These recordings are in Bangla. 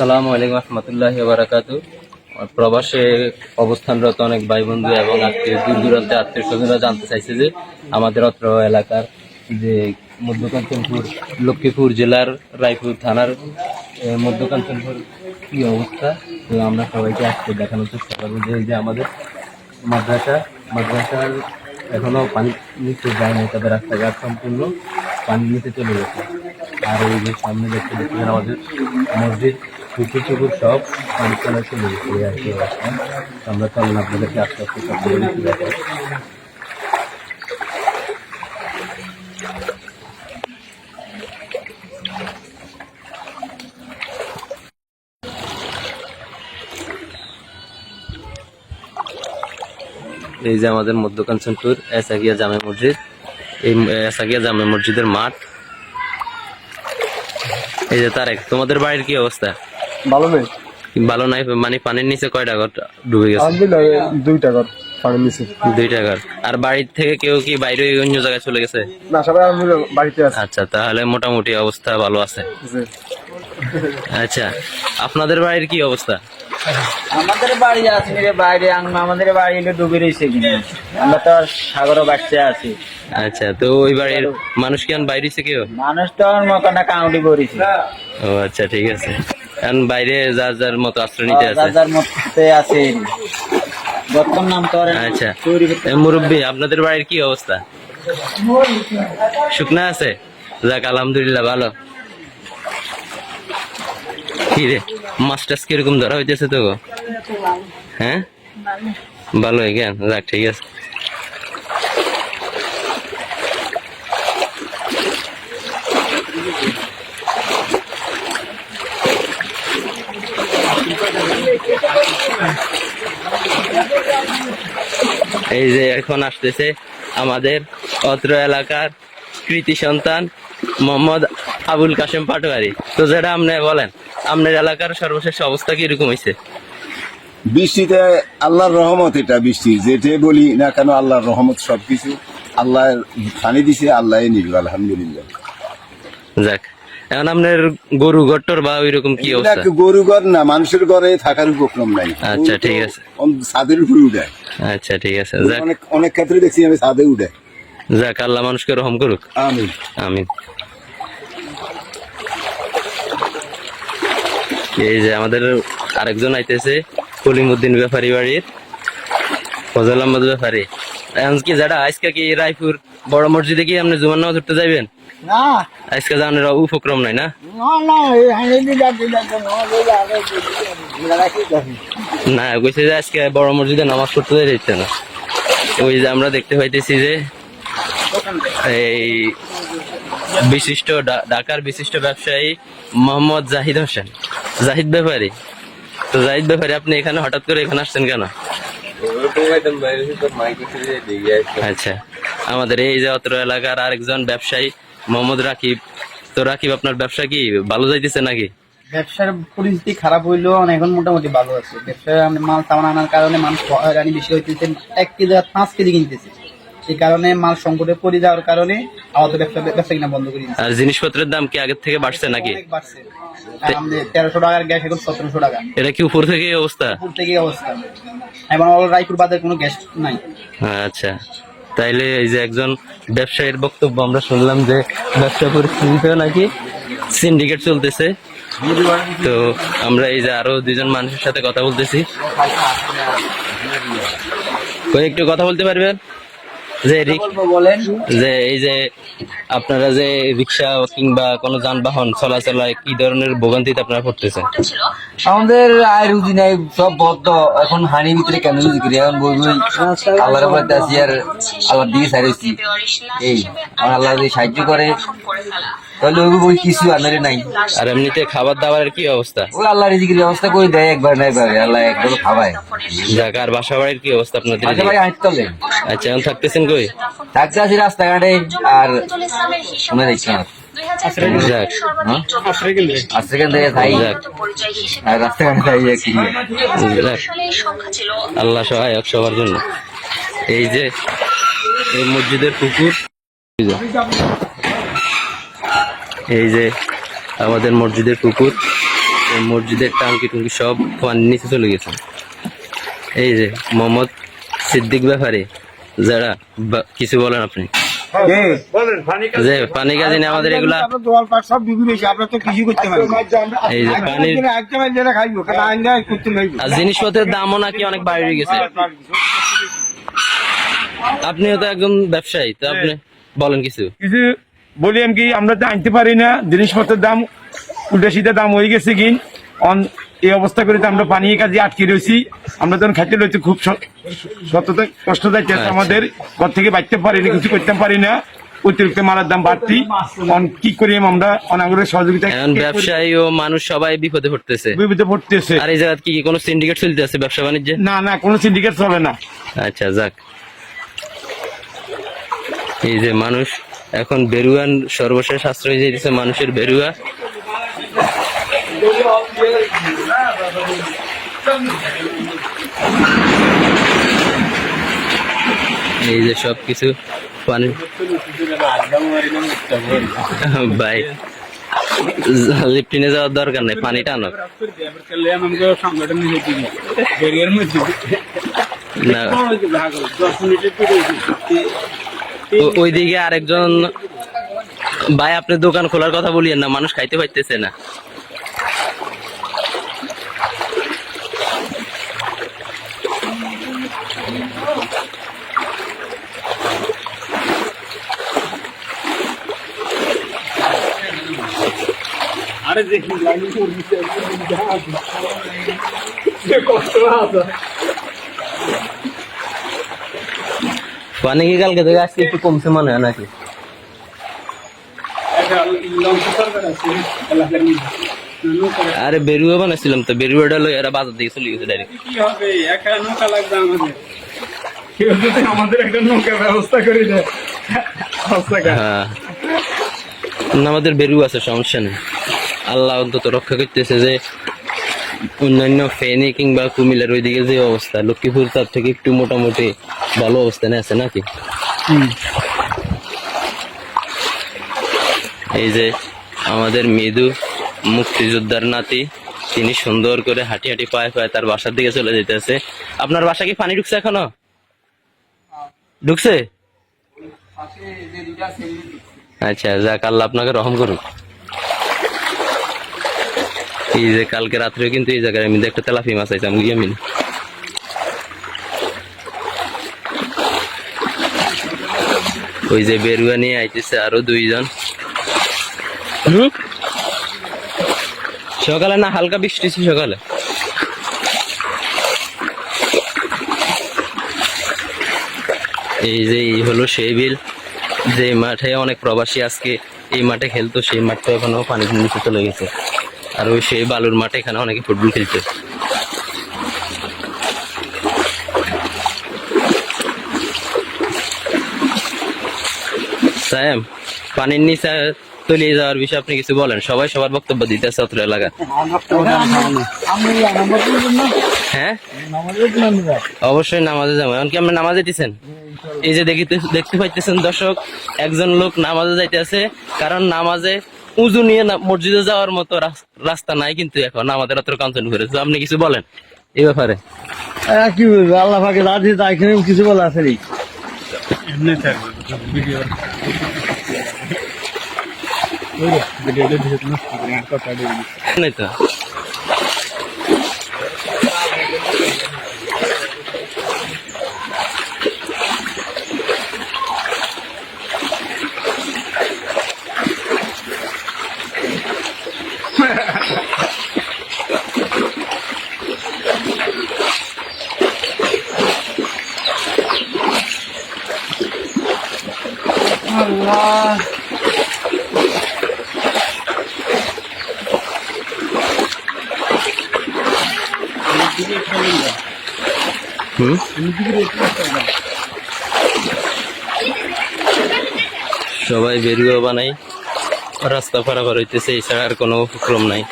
আসসালামু আলাইকুম রহমতুল্লাহ বারাকাতু। প্রবাসে অবস্থানরত অনেক ভাই বন্ধু এবং আত্মীয়, দূর দূরান্তে আত্মীয় স্বজনরা জানতে চাইছে যে আমাদের অত্র এলাকার যে মধ্যকাঞ্চনপুর, লক্ষ্মীপুর জেলার রায়পুর থানার মধ্যকাঞ্চনপুর কি অবস্থা? তো আমরা সবাইকে আজকে দেখানোর চেষ্টা করব যে এই যে আমাদের মাদ্রাসা, মাদ্রাসার এখনও পানি নিচে যায়নি তবে রাস্তাঘাট সম্পূর্ণ পানি নিচে চলে গেছে। আর এই যে সামনে দেখতে দেখছেন আমাদের মসজিদ পুকুর টুকুর সব গেছে এই আর কি অবস্থা আমরা চলেন আপনাদেরকে আস্তে আস্তে সব দিতে দেখাই এই যে আমাদের মধ্যকাঞ্চনপুর এসাকিয়া জামে মসজিদ। এই এসাকিয়া জামে মসজিদের মাঠ। এই যে তারেক, তোমাদের বাড়ির কি অবস্থা? ভালো নেই? ভালো নাই মানে পানির নিচে কয়টা ঘর ডুবে গেছে? আলহামদুলিল্লাহ দুই টাকার পানি নিচে। দুই টাকার আর বাড়ির থেকে কেউ কি বাইরে অন্য জায়গায় চলে গেছে? না সবাই আলহামদুলিল্লাহ বাড়িতে আছে। আচ্ছা তাহলে মোটামুটি অবস্থা ভালো আছে। আচ্ছা আপনাদের বাড়ির কি অবস্থা? আমাদের বাড়ি আছে রে বাইরে আমাদের বাড়ি হলো ডুবে রয়েছে আমরা তো আর সাগরও বাড়তে আছি। আচ্ছা তো ওই বাড়ির মানুষ কি আর বাইরে হইছে কেউ? মানুষ তো আর মকানা কাউন্টি করেছে। ও আচ্ছা ঠিক আছে। এখন বাইরে যার যার মতো আশ্রয় নিতে আছে। যার মধ্যে আছে। বর্তমান নাম তো আচ্ছা। মুরব্বি আপনাদের বাড়ির কি অবস্থা? শুকনা আছে? যাক আলহামদুলিল্লাহ ভালো। কি রে মাছ টাছ কীরকম ধরা হইতেছে তো গো? হ্যাঁ? ভালো কেন যাক ঠিক আছে। এই যে এখন আসতেছে আমাদের অত্র এলাকার কৃতি সন্তান মোহাম্মদ আবুল কাশেম পাটোয়ারি। তো যেটা আপনি বলেন আপনার এলাকার সর্বশেষ অবস্থা কি এরকম হয়েছে? বৃষ্টিতে আল্লাহর রহমত এটা বৃষ্টি যেটা বলি না কেন আল্লাহর রহমত সবকিছু। আল্লাহ পানি দিছে আল্লাহ নিবে আলহামদুলিল্লাহ। যাক। এখন আপনার গরু গট্টর বা ওইরকম কি অবস্থা? গরু ঘর না মানুষের ঘরে থাকার উপক্রম নাই। আচ্ছা, ঠিক আছে। ছাদের উপরে উঠায় আচ্ছা ঠিক আছে। অনেক অনেক ক্ষেত্রে দেখছি আমি ছাদে উঠায় যাক আল্লাহ মানুষকে রহম করুক। আমি আমি এই যে আমাদের আরেকজন আইতেছে কলিমুদ্দিন ব্যাপারী বাড়ির। ফজল আহমদ ব্যাপারী। এখন কি যারা আজকে কি রায়পুর বড় মসজিদে কি আপনি জুমান নামাজ ধরতে যাইবেন? না। আজকে জানের উপক্রম নাই না? না কইছে যে আজকে বড় মসজিদে নামাজ পড়তে যাইতে না। ওই যে আমরা দেখতে পাইতেছি যে এই বিশিষ্ট ঢাকার বিশিষ্ট ব্যবসায়ী মোহাম্মদ জাহিদ হোসেন। জাহিদ ব্যাপারী। তো জাহিদ ব্যাপারী আপনি এখানে হঠাৎ করে এখানে আসছেন কেন? আচ্ছা। আমাদের এই যে অত্র এলাকার আরেকজন ব্যবসায়ী মোহাম্মদ রাকিব তো রাকিব আপনার ব্যবসা কি ভালো যাইতেছে নাকি? ব্যবসার পরিস্থিতি খারাপ হইলেও এখন মোটামুটি ভালো আছে। ব্যবসায় মানে মাল তামান আনার কারণে মানুষ হয়রানি বেশি হইতেছে এক কেজি আর পাঁচ কেজি কিনতেছে। সেই কারণে মাল সংকটে পড়ে যাওয়ার কারণে আমাদের ব্যবসা ব্যবসা কিনা বন্ধ করে আর জিনিসপত্রের দাম কি আগের থেকে বাড়ছে নাকি? বাড়ছে। তেরোশো টাকার গ্যাস এখন সতেরোশো টাকা। এটা কি উপর থেকে অবস্থা? পুর থেকে অবস্থা। এখন অল রায়পুর বাজারে কোনো গ্যাস নাই। আচ্ছা। তাইলে এই যে একজন ব্যবসায়ীর বক্তব্য আমরা শুনলাম যে ব্যবসা পরিস্থিতিতেও নাকি সিন্ডিকেট চলতেছে। তো আমরা এই যে আরও দুজন মানুষের সাথে কথা বলতেছি। একটু কথা বলতে পারবেন? যে যে এই যে আপনারা যে রিক্সা কিংবা কোনো যানবাহন চলাচলায় কি ধরনের ভোগান্তিতে আপনারা পড়তেছেন? আমাদের আয় রুজি নাই সব বদ্ধ। এখন হানি ভিতরে কেন রুজি করি? এখন বলবই আল্লাহর মধ্যে আছি আর আল্লাহর দিকে সারিয়েছি এই আমার আল্লাহ যদি সাহায্য করে। তাহলে ওই কিছু আনারে নাই। আর এমনিতে খাবার দাবারের কি অবস্থা? ওই আল্লাহ রিজিকের ব্যবস্থা করে দেয় একবার নাই পারে আল্লাহ একবার খাওয়ায়। যাক আর বাসা বাড়ির কি অবস্থা আপনাদের আচ্ছা ভাই হাঁটতে আচ্ছা এখন থাকতেছেন কই? থাকতে আছি রাস্তাঘাটে আর শুনে দেখছি না যাক। আর থাই যাক। আর রাস্তাঘাটে থাই কি। যাক। আল্লাহ সহায়ক সবার জন্য। এই যে এই মসজিদের পুকুর। এই যে- আমাদের মসজিদের পুকুর এই মসজিদের টাঙ্কি টুঙ্কি সব পানির নিচে চলে গেছে। এই যে মোহাম্মদ সিদ্দিক ব্যাপারে যারা বা- কিছু বলেন আপনি। যে পানি কাজে নিয়ে আমাদের এগুলা সব আমরা তো কিছু করতে পারি এই যে পানির আর জিনিসপত্রের দামও নাকি অনেক বাইরে গেছে। আপনিও তো একজন ব্যবসায়ী তো আপনি বলেন কিছু। কিছু বলি আমি কি আমরা তো আনতে পারি না জিনিসপত্রের দাম উল্টা সিধা দাম হয়ে গেছে কি। অন এই অবস্থা করে তো আমরা পানি কাজে আটকে রয়েছি। আমরা তখন খাইতে রয়েছি খুব সততা কষ্ট যাইতে আছে আমাদের। ঘর থেকে বাঁচতে পারি না কিছু করতে পারি না। অতিরিক্ত মালার দাম বাড়তি। অন কি করি আমরা সহযোগিতা এখন ব্যবসায়ী ও মানুষ সবাই বিপদে পড়তেছে। বিপদে পড়তেছে। আর এই জায়গা কি কি কোনো সিন্ডিকেট চলতে আছে ব্যবসা বাণিজ্যে? না না কোনো সিন্ডিকেট চলে না। আচ্ছা যাক। এই যে মানুষ এখন বেরুয়ান সর্বশেষ আশ্রয় দিয়ে দিচ্ছে মানুষের বেরুয়া। এই যে সব কিছু পানি ভাই লিফটিনে যাওয়ার দরকার নেই পানিটা আনো না। ওইদিকে আরেকজন ভাই আপনি দোকান খোলার কথা বলিয়েন না মানুষ খাইতে পাইতেছে না। পানি কি কালকে থেকে আজকে একটু কমছে মনে হয় নাকি? আরে বেরুয়া বানাইছিলাম তো বেরুয়াটা লই এরা বাজার দিকে চলে গেছে ডাইরেক্ট কি হবে? একা নৌকা লাগবে আমাদের। কেউ যদি আমাদের একটা নৌকা ব্যবস্থা করে দেয়। হ্যাঁ। আমাদের বেরু আছে সমস্যা নেই। আল্লাহ অন্তত রক্ষা করতেছে যে অন্যান্য ফেনী কিংবা কুমিল্লার ওইদিকে যে অবস্থা লক্ষ্মীপুর তার থেকে একটু মোটামুটি ভালো অবস্থানে আছে নাকি? এই যে আমাদের মৃদু মুক্তিযোদ্ধার নাতি তিনি সুন্দর করে হাঁটি হাঁটি পায়ে পায়ে তার বাসার দিকে চলে যেতেছে। আপনার বাসা কি পানি ঢুকছে এখনও? ঢুকছে? আচ্ছা যাক আল্লাহ আপনাকে রহম করুন এই যে কালকে রাত্রে কিন্তু এই জায়গায় আমি একটা তেলাফি মাছ আইতাম ইয়ামিন। ওই যে বেরুয়া নিয়ে আইতেছে আরও দুইজন? সকালে না হালকা বৃষ্টি ছিল সকালে। এই যে এই হলো সেই বিল। যে মাঠে অনেক প্রবাসী আজকে এই মাঠে খেলতো সেই মাঠটা এখনও পানির নিচে চলে গেছে। আর ওই সেই বালুর মাঠে এখানে অনেকে ফুটবল খেলছে। সায়েম পানির নিচে তলিয়ে যাওয়ার বিষয়ে আপনি কিছু বলেন। সবাই সবার বক্তব্য দিতেছে অত্র এলাকা। হ্যাঁ? অবশ্যই নামাজে যাব। এমনকি আপনি নামাজে দিচ্ছেন এই যে দেখিতে দেখতে পাইতেছেন দর্শক, একজন লোক নামাজে যাইতেছে, কারণ নামাজে উজু নিয়ে না- মসজিদে যাওয়ার মতো রাস- রাস্তা নাই কিন্তু এখন আমাদের অত কাঞ্চন করে তো আপনি কিছু বলেন এই ব্যাপারে। কি বলব আল্লাহ পাকে রাজি তাই এখানে কিছু বলা আছে রে নেই তো। সবাই বেরিয়ে বানাই রাস্তা পারাপার হইতেছে এছাড়া আর কোনো উপক্রম নাই।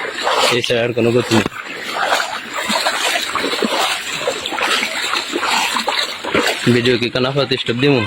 এছাড়া আর কোনো গতি নেই। ভিডিও কি কানা স্টপ দিমু?